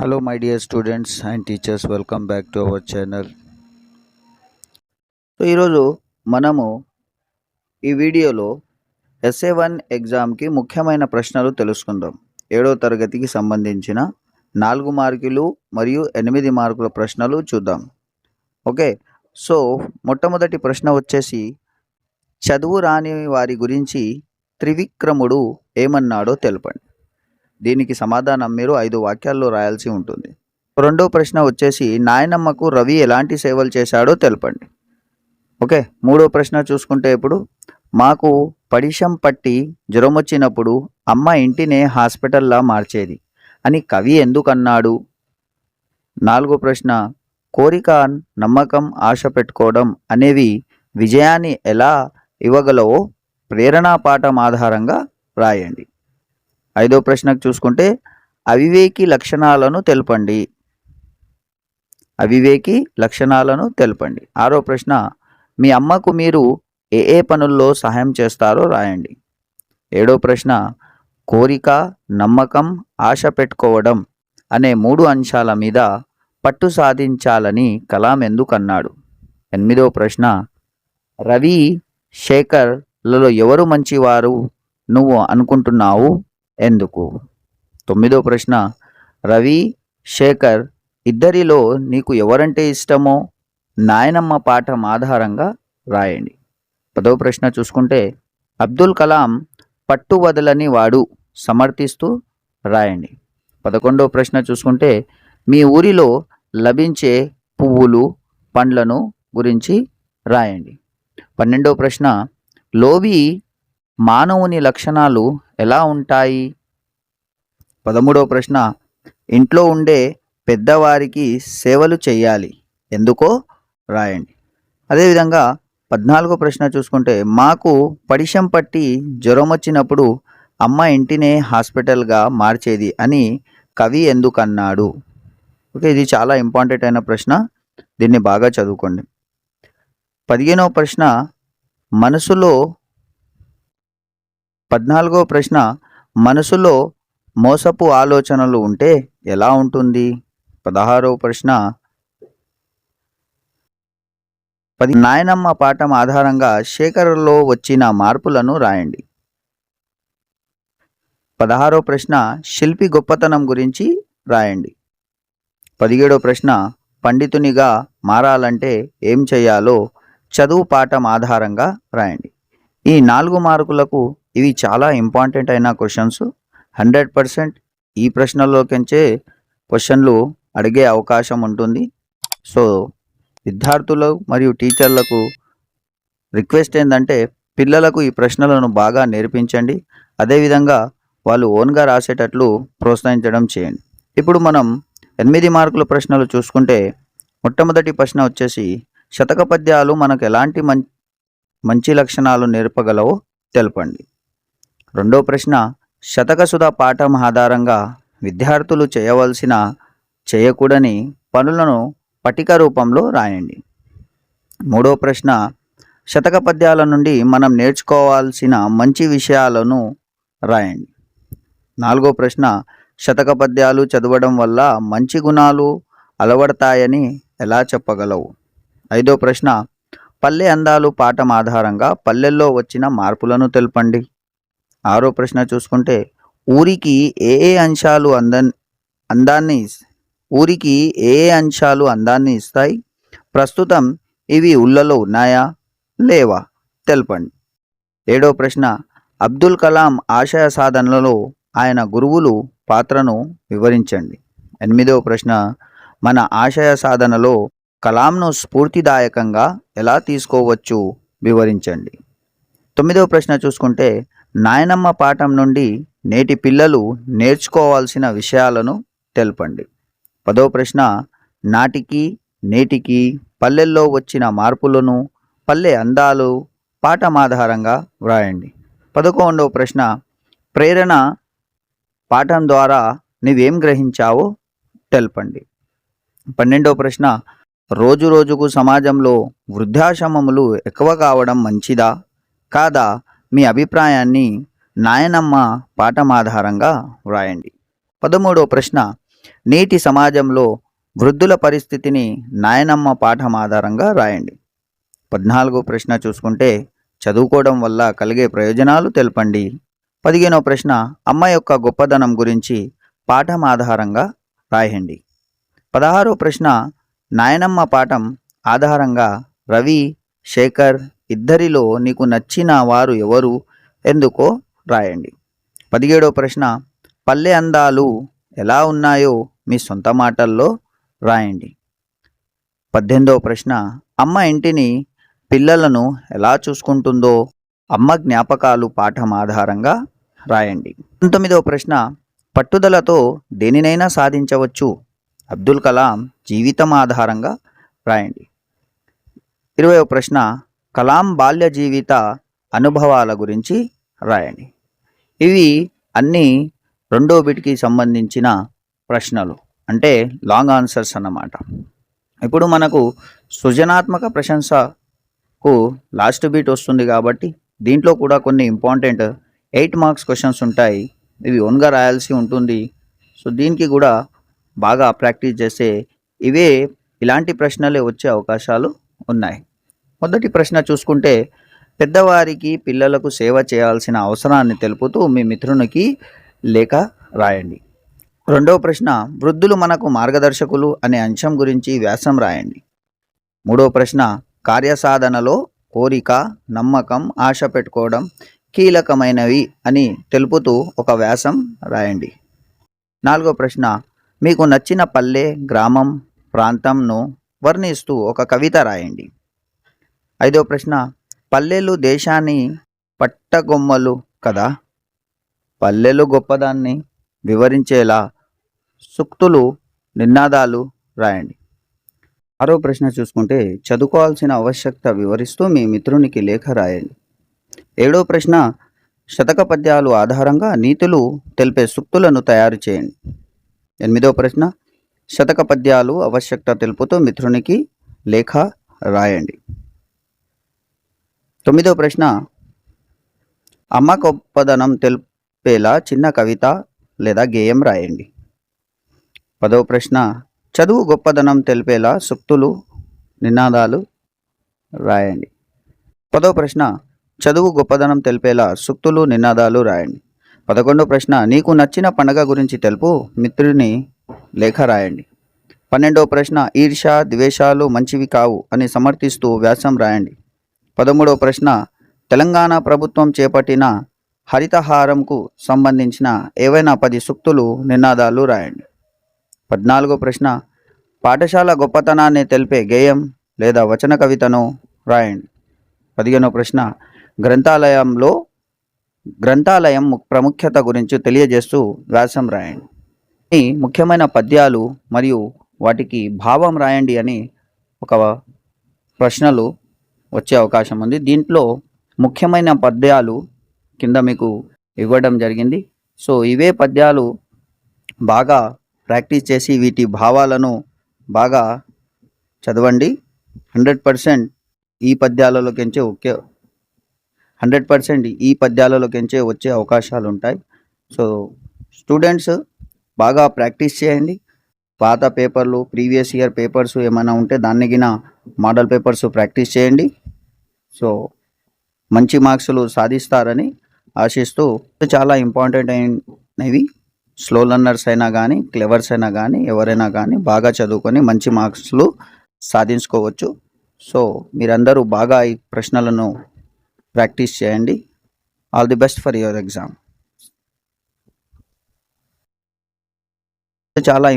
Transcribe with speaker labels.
Speaker 1: Hello my dear students and teachers welcome back to our channel so ఈరోజు మనము ఈ వీడియోలో ఎస్ఏ వన్ ఎగ్జామ్కి ముఖ్యమైన ప్రశ్నలు తెలుసుకుందాం. ఏడో తరగతికి సంబంధించిన నాలుగు మార్కులు మరియు ఎనిమిది మార్కుల ప్రశ్నలు చూద్దాం. ఓకే? సో మొట్టమొదటి ప్రశ్న వచ్చేసి చదువు రాని వారి గురించి త్రివిక్రముడు ఏమన్నాడో తెలపండి. దీనికి సమాధానం మీరు ఐదు వాక్యాల్లో రాయాల్సి ఉంటుంది. రెండో ప్రశ్న వచ్చేసి నాయనమ్మకు రవి ఎలాంటి సేవలు చేశాడో తెలపండి. ఓకే మూడో ప్రశ్న చూసుకుంటే ఇప్పుడు మాకు పడిషం పట్టి జ్వరం వచ్చినప్పుడు అమ్మ ఇంటినే హాస్పిటల్లా మార్చేది అని కవి ఎందుకన్నాడు? నాలుగో ప్రశ్న కోరిక నమ్మకం ఆశ పెట్టుకోవడం అనేవి విజయాన్ని ఎలా ఇవ్వగలవో ప్రేరణా పాఠం ఆధారంగా రాయండి. ఐదో ప్రశ్నకు చూసుకుంటే అవివేకి లక్షణాలను తెలపండి. అవివేకి లక్షణాలను తెలపండి. ఆరో ప్రశ్న మీ అమ్మకు మీరు ఏ ఏ పనుల్లో సహాయం చేస్తారో రాయండి. ఏడో ప్రశ్న కోరిక నమ్మకం ఆశ పెట్టుకోవడం అనే మూడు అంశాల మీద పట్టు సాధించాలని కలాం ఎందుకన్నాడు? ఎనిమిదో ప్రశ్న రవి శేఖర్లలో ఎవరు మంచివారు నువ్వు అనుకుంటున్నావు? ఎందుకు? తొమ్మిదో ప్రశ్న రవి శేఖర్ ఇద్దరిలో నీకు ఎవరంటే ఇష్టమో నాయనమ్మ పాఠం ఆధారంగా రాయండి. పదవ ప్రశ్న చూసుకుంటే అబ్దుల్ కలాం పట్టు వదలని వాడు సమర్థిస్తూ రాయండి. పదకొండవ ప్రశ్న చూసుకుంటే మీ ఊరిలో లభించే పువ్వులు పండ్లను గురించి రాయండి. పన్నెండవ ప్రశ్న లోబి మానవుని లక్షణాలు ఎలా ఉంటాయి? పదమూడవ ప్రశ్న. ఇంట్లో ఉండే పెద్దవారికి సేవలు చేయాలి. ఎందుకో? రాయండి. అదేవిధంగా పద్నాలుగో ప్రశ్న చూసుకుంటే మాకు పడిషం పట్టి జ్వరం వచ్చినప్పుడు అమ్మ ఇంటినే హాస్పిటల్గా మార్చేది అని కవి ఎందుకన్నాడు? ఓకే ఇది చాలా ఇంపార్టెంట్ అయిన ప్రశ్న. దీన్ని బాగా చదువుకోండి. పదిహేనవ ప్రశ్న. మనసులో పద్నాలుగో ప్రశ్న మనసులో మోసపు ఆలోచనలు ఉంటే ఎలా ఉంటుంది? పదహారవ ప్రశ్న పది నాయనమ్మ పాఠం ఆధారంగా శేఖర్లో వచ్చిన మార్పులను రాయండి. పదహారో ప్రశ్న శిల్పి గొప్పతనం గురించి రాయండి. పదిహేడో ప్రశ్న పండితునిగా మారాలంటే ఏం చేయాలో చదువు పాఠం ఆధారంగా రాయండి. ఈ నాలుగు మార్కులకు ఇవి చాలా ఇంపార్టెంట్ అయిన క్వశ్చన్స్. హండ్రెడ్ పర్సెంట్ ఈ ప్రశ్నలోకించే క్వశ్చన్లు అడిగే అవకాశం ఉంటుంది. సో విద్యార్థులు మరియు టీచర్లకు రిక్వెస్ట్ ఏంటంటే పిల్లలకు ఈ ప్రశ్నలను బాగా నేర్పించండి. అదేవిధంగా వాళ్ళు ఓన్గా రాసేటట్లు ప్రోత్సహించడం చేయండి. ఇప్పుడు మనం ఎనిమిది మార్కుల ప్రశ్నలు చూసుకుంటే మొట్టమొదటి ప్రశ్న వచ్చేసి శతక పద్యాలు మనకు ఎలాంటి మం మంచి లక్షణాలు నేర్పగలవో తెలపండి. రెండో ప్రశ్న శతకసుధ పాఠం ఆధారంగా విద్యార్థులు చేయవలసిన చేయకూడని పనులను పటిక రూపంలో రాయండి. మూడో ప్రశ్న శతక పద్యాల నుండి మనం నేర్చుకోవాల్సిన మంచి విషయాలను రాయండి. నాలుగో ప్రశ్న శతక పద్యాలు చదవడం వల్ల మంచి గుణాలు అలవడతాయని ఎలా చెప్పగలవు? ఐదో ప్రశ్న పల్లె అందాలు పాఠం ఆధారంగా పల్లెల్లో వచ్చిన మార్పులను తెలపండి. ఆరో ప్రశ్న చూసుకుంటే ఊరికి ఏ ఏ అంశాలు అంద అందాన్ని ఊరికి ఏ ఏ అంశాలు అందాన్ని ఇస్తాయి? ప్రస్తుతం ఇవి ఉళ్ళలో ఉన్నాయా? లేవా? తెలపండి. ఏడో ప్రశ్న అబ్దుల్ కలాం ఆశయ సాధనలలో ఆయన గురువులు పాత్రను వివరించండి. ఎనిమిదవ ప్రశ్న మన ఆశయ సాధనలో కలాంను స్ఫూర్తిదాయకంగా ఎలా తీసుకోవచ్చు వివరించండి. తొమ్మిదవ ప్రశ్న చూసుకుంటే నాయనమ్మ పాఠం నుండి నేటి పిల్లలు నేర్చుకోవాల్సిన విషయాలను తెలపండి. పదో ప్రశ్న నాటికి నేటికి పల్లెల్లో వచ్చిన మార్పులను పల్లె అందాలు పాఠం ఆధారంగా వ్రాయండి. పదకొండవ ప్రశ్న ప్రేరణ పాఠం ద్వారా నువ్వేం గ్రహించావో తెలపండి. పన్నెండవ ప్రశ్న రోజు రోజుకు సమాజంలో వృద్ధాశ్రమములు ఎక్కువ కావడం మంచిదా? కాదా? మీ అభిప్రాయాన్ని నాయనమ్మ పాఠం ఆధారంగా వ్రాయండి. పదమూడవ ప్రశ్న. నేటి సమాజంలో వృద్ధుల పరిస్థితిని నాయనమ్మ పాఠం ఆధారంగా రాయండి పద్నాలుగో ప్రశ్న చూసుకుంటే చదువుకోవడం వల్ల కలిగే ప్రయోజనాలు తెలపండి. పదిహేనో ప్రశ్న. అమ్మ యొక్క గొప్పదనం గురించి పాఠం ఆధారంగా రాయండి. పదహారో ప్రశ్న. నాయనమ్మ పాఠం ఆధారంగా రవి శేఖర్ ఇద్దరిలో నీకు నచ్చిన వారు ఎవరు? ఎందుకో రాయండి. పదిహేడో ప్రశ్న పల్లె అందాలు ఎలా ఉన్నాయో మీ సొంత మాటల్లో రాయండి. పద్దెనిమిదవ ప్రశ్న అమ్మ ఇంటిని పిల్లలను ఎలా చూసుకుంటుందో అమ్మ జ్ఞాపకాలు పాఠం ఆధారంగా రాయండి. పంతొమ్మిదవ ప్రశ్న పట్టుదలతో దేనినైనా సాధించవచ్చు. అబ్దుల్ కలాం జీవితం ఆధారంగా రాయండి. ఇరవై ప్రశ్న కలాం బాల్య జీవిత అనుభవాల గురించి రాయండి. ఇవి అన్నీ రెండో బిట్కి సంబంధించిన ప్రశ్నలు అంటే లాంగ్ ఆన్సర్స్ అన్నమాట. ఇప్పుడు మనకు సృజనాత్మక ప్రశంసకు లాస్ట్ బీట్ వస్తుంది కాబట్టి దీంట్లో కూడా కొన్ని ఇంపార్టెంట్ ఎయిట్ మార్క్స్ క్వశ్చన్స్ ఉంటాయి. ఇవి ఓన్గా రాయాల్సి ఉంటుంది. సో దీనికి కూడా బాగా ప్రాక్టీస్ చేస్తే ఇవే ఇలాంటి ప్రశ్నలే వచ్చే అవకాశాలు ఉన్నాయి. మొదటి ప్రశ్న చూసుకుంటే పెద్దవారికి పిల్లలకు సేవ చేయాల్సిన అవసరాన్ని తెలుపుతూ మీ మిత్రునికి లేఖ రాయండి. రెండవ ప్రశ్న వృద్ధులు మనకు మార్గదర్శకులు అనే అంశం గురించి వ్యాసం రాయండి. మూడవ ప్రశ్న కార్యసాధనలో కోరిక నమ్మకం ఆశ పెట్టుకోవడం కీలకమైనవి అని తెలుపుతూ ఒక వ్యాసం రాయండి. నాలుగో ప్రశ్న మీకు నచ్చిన పల్లె గ్రామం ప్రాంతంను వర్ణిస్తూ ఒక కవిత రాయండి. ఐదో ప్రశ్న పల్లెలు దేశాన్ని పట్టగొమ్మలు కదా? పల్లెలు గొప్పదాన్ని వివరించేలా సూక్తులు నినాదాలు రాయండి. ఆరో ప్రశ్న చూసుకుంటే చదువుకోవాల్సిన ఆవశ్యకత వివరిస్తూ మీ మిత్రునికి లేఖ రాయండి. ఏడో ప్రశ్న శతక పద్యాలు ఆధారంగా నీతులు తెలిపే సూక్తులను తయారు చేయండి. ఎనిమిదో ప్రశ్న శతక పద్యాలు ఆవశ్యకత తెలుపుతూ మిత్రునికి లేఖ రాయండి. తొమ్మిదో ప్రశ్న అమ్మ గొప్పదనం తెలిపేలా చిన్న కవిత లేదా గేయం రాయండి. పదవ ప్రశ్న చదువు గొప్పదనం తెలిపేలా సుక్తులు నినాదాలు రాయండి. పదవ ప్రశ్న చదువు గొప్పదనం తెలిపేలా సుక్తులు నినాదాలు రాయండి. పదకొండో ప్రశ్న నీకు నచ్చిన పండగ గురించి తెలుపు? మిత్రుని లేఖ రాయండి. పన్నెండవ ప్రశ్న ఈర్ష ద్వేషాలు మంచివి కావు అని సమర్థిస్తూ వ్యాసం రాయండి. పదమూడవ ప్రశ్న తెలంగాణ ప్రభుత్వం చేపట్టిన హరితహారంకు సంబంధించిన ఏవైనా పది సూక్తులు నినాదాలు రాయండి. పద్నాలుగో ప్రశ్న పాఠశాల గొప్పతనాన్ని తెలిపే గేయం లేదా వచన కవితను రాయండి. పదిహేనో ప్రశ్న గ్రంథాలయంలో గ్రంథాలయం ప్రాముఖ్యత గురించి తెలియజేస్తూ వ్యాసం రాయండి. ఈ ముఖ్యమైన పద్యాలు మరియు వాటికి భావం రాయండి అని ఒక ప్రశ్నలు వచ్చే అవకాశం ఉంది. దీంట్లో ముఖ్యమైన పద్యాలు కింద మీకు ఇవ్వడం జరిగింది. సో ఇవే పద్యాలు బాగా ప్రాక్టీస్ చేసి వీటి భావాలను బాగా చదవండి. హండ్రెడ్ పర్సెంట్ ఈ పద్యాలలోకించే ఒకే హండ్రెడ్ పర్సెంట్ ఈ పద్యాలలోకించే వచ్చే అవకాశాలు ఉంటాయి సో స్టూడెంట్స్ బాగా ప్రాక్టీస్ చేయండి. పాత పేపర్లు ప్రీవియస్ ఇయర్ పేపర్స్ ఏమైనా ఉంటే దాన్ని గిన మోడల్ పేపర్స్ ప్రాక్టీస్ చేయండి. సో మంచి మార్క్సులు సాధిస్తారని ఆశిస్తూ చాలా ఇంపార్టెంట్ అయినవి స్లో లర్నర్స్ అయినా కానీ క్లెవర్స్ అయినా కానీ ఎవరైనా కానీ బాగా చదువుకొని మంచి మార్క్స్లు సాధించుకోవచ్చు. సో మీరందరూ బాగా ఈ ప్రశ్నలను ప్రాక్టీస్ చేయండి. All the best for your exam చాలా